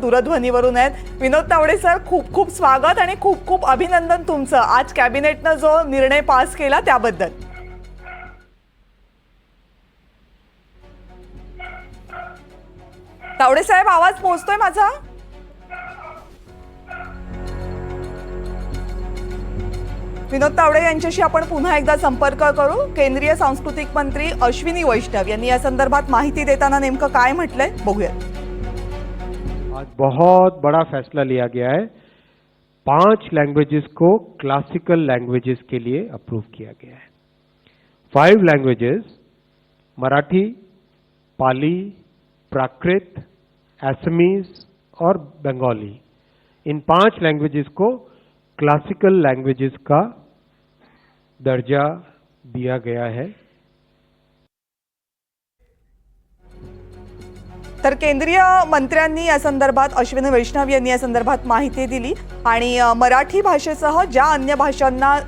दूरध्वनीवरून आहेत. विनोद तावडे सर खूप खूप स्वागत आणि खूप खूप अभिनंदन तुमचं. आज कॅबिनेटनं जो निर्णय पास केला त्याबद्दल. तावडे साहेब आवाज पोहोचतोय माझा? विनोद तावडे यांच्याशी आपण पुन्हा एकदा संपर्क करू. केंद्रीय सांस्कृतिक मंत्री अश्विनी वैष्णव यांनी या संदर्भात माहिती देताना नेमकं काय म्हटलंय? बघूया. आज बहुत बड़ा फैसला लिया गया है। पाँच लैंग्वेजेस को क्लासिकल लैंग्वेजेस के लिए अप्रूव किया गया है। फाइव लैंग्वेजेस मराठी, पाली, प्राकृत एसमीज और बंगाली इन पाँच लैंग्वेजेस को क्लासिकल लैंग्वेजेस का दर्जा दिया गया है। तर केंद्रीय मंत्र्यांनी या संदर्भात अश्विनी वैष्णव यांनी या संदर्भात माहिती दिली. आणि मराठी भाषेसह ज्या अन्य भाषांना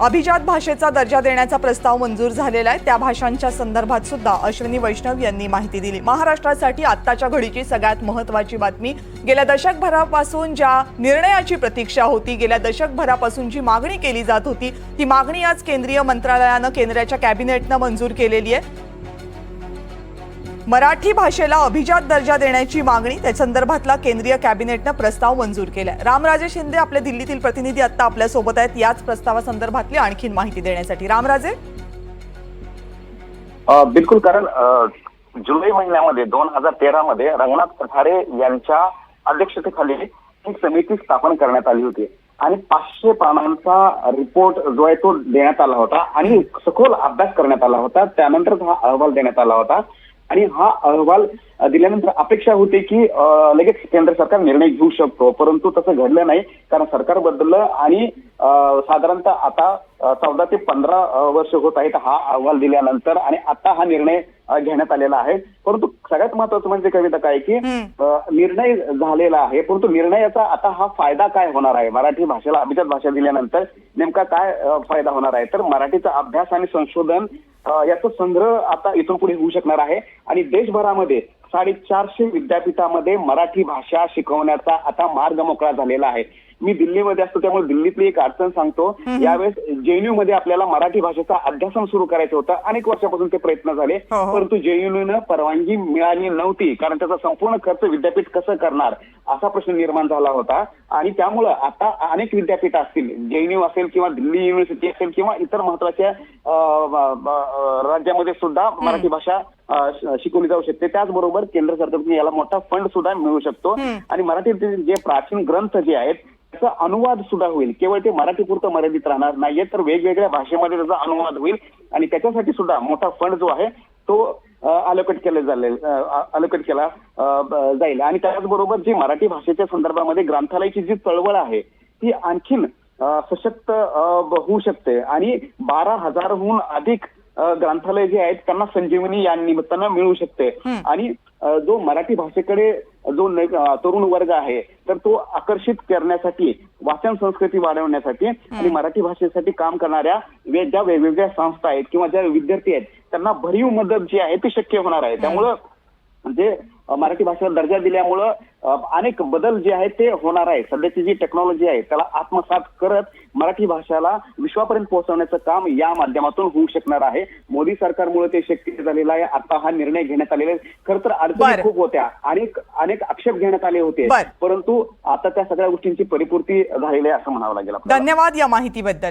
अभिजात भाषेचा दर्जा देण्याचा प्रस्ताव मंजूर झालेला आहे त्या भाषांच्या संदर्भात सुद्धा अश्विनी वैष्णव यांनी माहिती दिली. महाराष्ट्रासाठी आत्ताच्या घडीची सगळ्यात महत्त्वाची बातमी गेल्या दशकभरापासून ज्या निर्णयाची प्रतीक्षा होती गेल्या दशकभरापासून जी मागणी केली जात होती ती मागणी आज केंद्रीय मंत्रालयानं केंद्राच्या कॅबिनेटनं मंजूर केलेली आहे. मराठी भाषेला अभिजात दर्जा देण्याची मागणी त्या संदर्भातला केंद्रीय कॅबिनेटनं प्रस्ताव मंजूर केलाय. रामराजे शिंदे आपले दिल्लीतील प्रतिनिधी आता आपल्यासोबत आहेत. याच प्रस्तावासंदर्भातली आणखीन माहिती देण्यासाठी. रामराजे? बिलकुल कारण जुलै महिन्यामध्ये दोन हजार तेरा मध्ये रंगनाथ पठारे यांच्या अध्यक्षतेखाली ही समिती स्थापन करण्यात आली होती. आणि पाचशे पानांचा रिपोर्ट जो आहे तो देण्यात आला होता आणि सखोल अभ्यास करण्यात आला होता. त्यानंतर हा अहवाल देण्यात आला होता. आणि हा अहवाल दिल्यानंतर अपेक्षा होते की लगेच केंद्र सरकार निर्णय घेऊ शकतो. परंतु तसं घडलं नाही. कारण सरकार बदललं आणि साधारणतः आता चौदा ते पंधरा वर्ष होत आहेत हा अहवाल दिल्यानंतर आणि आता हा निर्णय घेण्यात आलेला आहे. परंतु सगळ्यात महत्वाचं म्हणजे कविता काय की निर्णय झालेला आहे. परंतु निर्णयाचा आता हा फायदा काय होणार आहे? मराठी भाषेला अभिजात भाषा दिल्यानंतर नेमका काय फायदा होणार आहे? तर मराठीचा अभ्यास आणि संशोधन याचा संग्रह आता इथून पुढे होऊ शकणार आहे. आणि देशभरामध्ये साडेचारशे विद्यापीठामध्ये मराठी भाषा शिकवण्याचा आता मार्ग मोकळा झालेला आहे. मी दिल्लीमध्ये असतो त्यामुळे दिल्लीतली एक अडचण सांगतो. यावेळेस जेएनयू मध्ये आपल्याला मराठी भाषेचा अध्यासन सुरू करायचं होतं. अनेक वर्षापासून ते प्रयत्न झाले. हो, हो. परंतु जेएनयूनं परवानगी मिळाली नव्हती कारण त्याचा संपूर्ण खर्च विद्यापीठ कसं करणार असा प्रश्न निर्माण झाला होता. आणि त्यामुळं आता अनेक विद्यापीठ असतील जेएनयू असेल किंवा दिल्ली युनिव्हर्सिटी असेल किंवा इतर महत्त्वाच्या राज्यामध्ये सुद्धा मराठी भाषा शिकवली जाऊ शकते. त्याचबरोबर केंद्र सरकारकडून याला मोठा फंड सुद्धा मिळू शकतो. आणि मराठीतील जे प्राचीन ग्रंथ जे आहेत त्याचा अनुवाद सुद्धा होईल. केवळ ते मराठी पुरतं मर्यादित राहणार नाहीये तर वेगवेगळ्या भाषेमध्ये त्याचा अनुवाद होईल. आणि त्याच्यासाठी सुद्धा मोठा फंड जो आहे तो अलोकेट केला जाईल अलोकेट केला जाईल. आणि त्याचबरोबर जी मराठी भाषेच्या संदर्भामध्ये ग्रंथालयाची जी चळवळ आहे ती आणखीन सशक्त होऊ शकते. आणि बारा हजारहून अधिक ग्रंथालय जे आहेत त्यांना संजीवनी या निमित्तानं मिळू शकते. आणि जो मराठी भाषेकडे जो तरुण वर्ग आहे तर तो आकर्षित करण्यासाठी वाचन संस्कृती वाढवण्यासाठी आणि मराठी भाषेसाठी काम करणाऱ्या ज्या वेगवेगळ्या संस्था आहेत किंवा ज्या विद्यार्थी आहेत त्यांना भरीव मदत जी आहे ती शक्य होणार आहे. त्यामुळं जे अ, मराठी भाषेला दर्जा दिल्यामुळं अनेक बदल जे आहेत ते होणार आहे सध्याची जी टेक्नॉलॉजी आहे त्याला आत्मसात करत मराठी भाषेला विश्वापर्यंत पोहोचवण्याचं काम या माध्यमातून होऊ शकणार आहे. मोदी सरकारमुळे ते शक्य झालेलं आहे. आता हा निर्णय घेण्यात आलेला आहे. खर तर. अडचणी खूप होत्या. अनेक अनेक आक्षेप घेण्यात आले होते. परंतु आता त्या सगळ्या गोष्टींची परिपूर्ती झालेली आहे असं म्हणावं लागेल धन्यवाद या माहितीबद्दल.